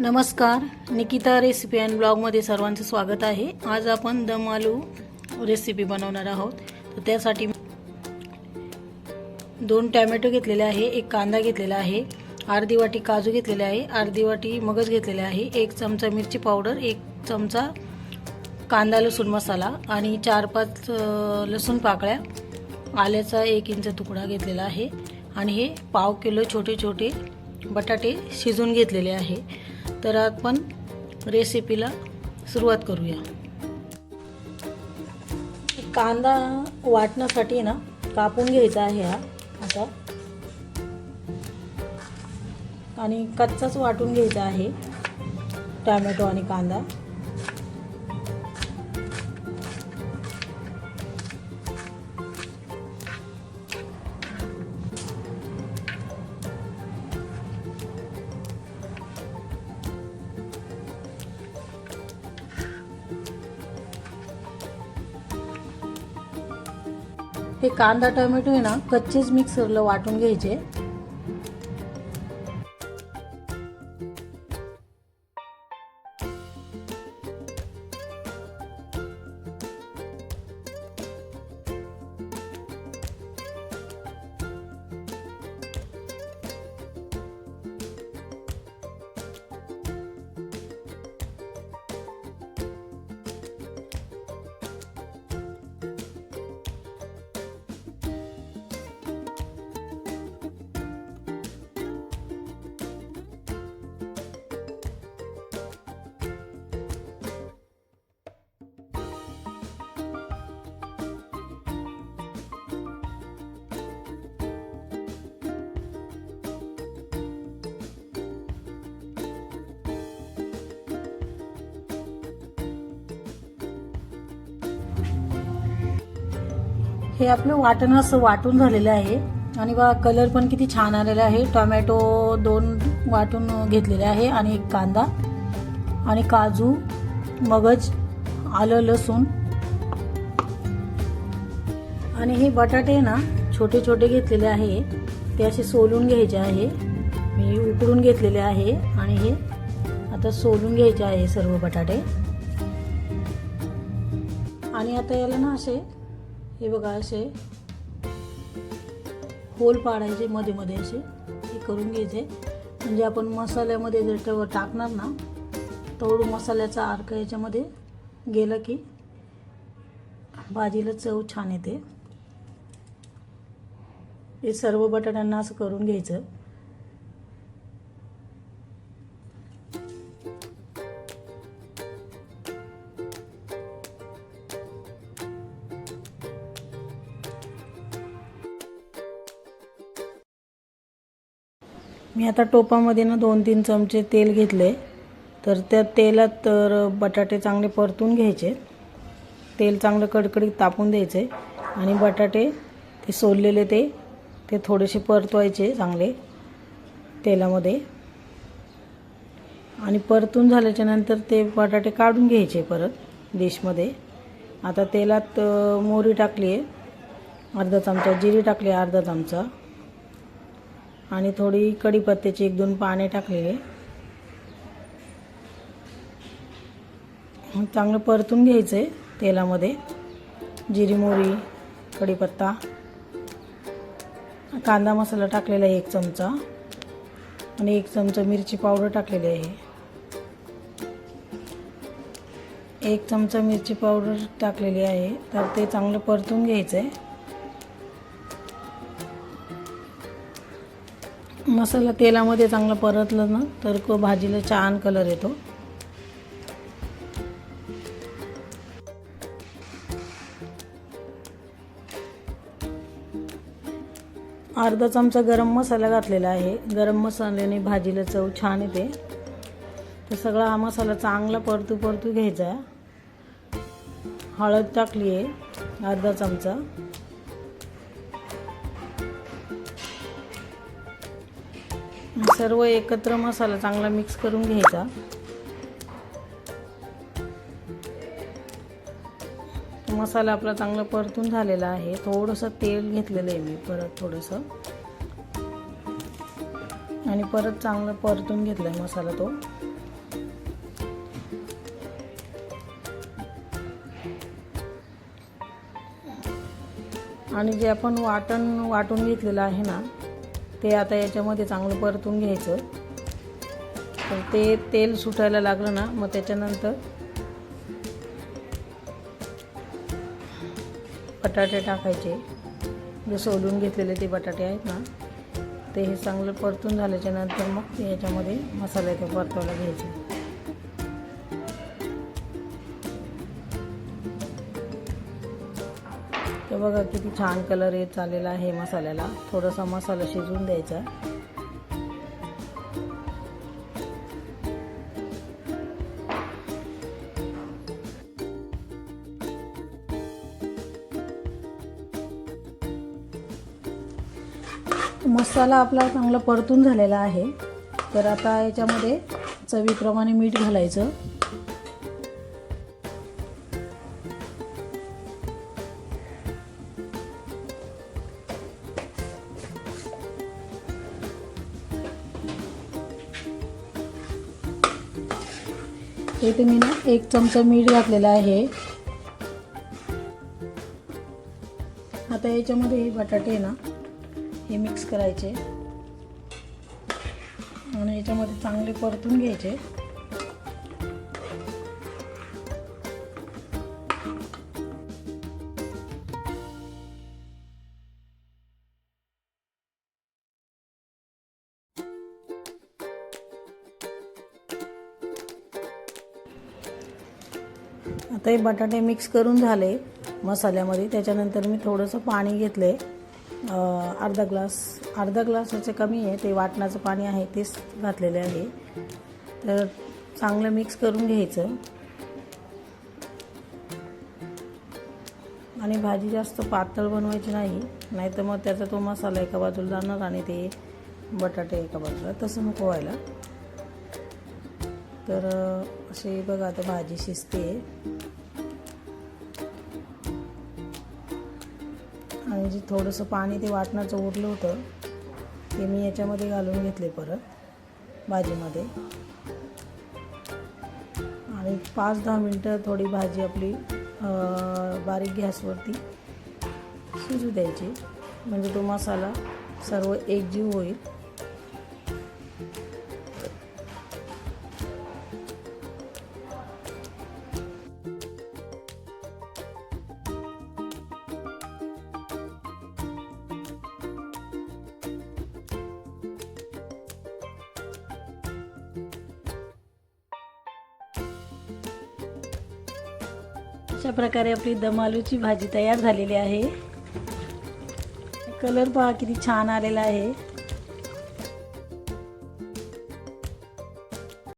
नमस्कार Nikita recipe and ब्लॉगमध्ये सर्वांचं स्वागत आहे. आज आपण दम आलू रेसिपी बनवणार आहोत. तर त्यासाठी दोन टॅमॅटो घेतलेले आहे एक कांदा घेतलेला आहे अर्धी वाटी काजू घेतलेले आहे अर्धी वाटी मगज घेतलेले आहे एक चमचा मिरची पावडर एक चमचा कांदा लसूण मसाला आणि चार पाच लसूण पाकळ्या आल्याचा एक इंच तुकडा घेतलेला आहे. आणि हे पाव किलो छोटे छोटे बटाटे शिजून घेतलेले आहे. तर आपण रेसिपीला सुरुवात करूया. कांदा वाटण्यासाठी ना कापून घ्यायचा आहे हा आता. आणि कच्चाच वाटून घ्यायचा आहे टॅमॅटो आणि कांदा. हे कांदा टोमॅटो आहे ना कच्चेच मिक्सरला वाटून घ्यायचे. हे आपलं वाटण असं वाटून झालेलं आहे. आणि बा कलर पण किती छान आलेला आहे. टोमॅटो दोन वाटून घेतलेले आहे आणि एक कांदा आणि काजू मगज आलं लसूण. आणि हे बटाटे ना छोटे छोटे घेतलेले आहे. ते असे सोलून घ्यायचे आहे. मी उकडून घेतलेले आहे आणि हे आता सोलून घ्यायचे आहे सर्व बटाटे. आणि आता याला ना असे हे बघा असे होल पाडायचे मध्ये मध्ये असे. हे करून घ्यायचे. म्हणजे आपण मसाल्यामध्ये जर तेव्हा टाकणार ना तेवढं मसाल्याचा अर्क याच्यामध्ये गेलं की भाजीला चव छान येते. हे सर्व बटाट्यांना असं करून घ्यायचं. मी आता टोपामध्ये ना दोन तीन चमचे तेल घेतले. तर त्या तेलात तर बटाटे चांगले परतून घ्यायचे. तेल चांगलं कडकडीत तापून द्यायचे. आणि बटाटे ते सोललेले ते ते थोडेसे परतवायचे चांगले तेलामध्ये. आणि परतून झाल्याच्यानंतर ते बटाटे काढून घ्यायचे परत डिशमध्ये. आता तेलात मोहरी टाकली आहे अर्धा चमचा जिरी टाकली आहे अर्धा चमचा. आणि थोडी कढीपत्त्याची एक दोन पाने टाकलेले. मग चांगलं परतून घ्यायचं आहे तेलामध्ये. जिरी मोहरी कढीपत्ता. कांदा मसाला टाकलेला आहे एक चमचा. आणि एक चमचा मिरची पावडर टाकलेली आहे. एक चमचा मिरची पावडर टाकलेली आहे. तर ते चांगलं परतून घ्यायचं आहे मसाला तेलामध्ये चांगला परतलं ना तर को भाजीला छान कलर येतो. अर्धा चमचा गरम मसाला घातलेला आहे. गरम मसाल्याने भाजीला चव छान येते. तर सगळा हा मसाला चांगला परतू परतू घ्यायचा. हळद टाकली आहे अर्धा चमचा. सर्व एकत्र मसाला चांगला मिक्स करून घ्यायचा. मसाला आपला चांगला परतून झालेला आहे. थोडंसं तेल घेतलेलं आहे मी परत थोडंसं. आणि परत चांगलं परतून घेतलाय आहे मसाला तो. आणि जे आपण वाटण वाटून घेतलेलं आहे ना ते आता याच्यामध्ये चांगलं परतून घ्यायचं. तर ते तेल सुटायला लागलं ना मग त्याच्यानंतर बटाटे टाकायचे. जे सोलून घेतलेले ते बटाटे आहेत ना ते हे चांगलं परतून झाल्याच्यानंतर मग ते याच्यामध्ये मसाले ते परतवायला घ्यायचे. बघा किती छान कलर येत आलेला आहे मसाल्याला. थोडासा मसाला शिजवून द्यायचा. मसाला आपला चांगला परतून झालेला आहे. तर आता याच्यामध्ये चवीप्रमाणे मीठ घालायचं. हे तुम्ही ना एक चमचा मीठ घातलेला आहे. आता याच्यामध्ये हे बटाटे ना हे मिक्स करायचे. आणि याच्यामध्ये चांगले परतून घ्यायचे. आता हे बटाटे मिक्स करून झाले मसाल्यामध्ये. त्याच्यानंतर मी थोडंसं पाणी घेतलं आहे अर्धा ग्लास अर्धा ग्लासाचं कमी आहे. ते वाटणाचं पाणी आहे तेच घातलेले आहे. तर चांगलं मिक्स करून घ्यायचं. आणि भाजी जास्त पातळ बनवायची नाही. नाहीतर मग त्याचा तो मसाला एका बाजूला जाणार आणि ते बटाटे एका बाजूला. तसं नको व्हायला. तर असे बघा आता भाजी शिजते. आणि जे थोडंसं पाणी ते वाटणाचं उरलं होतं ते मी याच्यामध्ये घालून घेतले परत भाजीमध्ये. आणि पाच दहा मिनटं थोडी भाजी आपली बारीक गॅसवरती शिजू द्यायची. म्हणजे तो मसाला सर्व एकजीव होईल. अशा प्रकारे आपली दमालूची भाजी तयार झालेली आहे. कलर पहा किती छान आलेला आहे.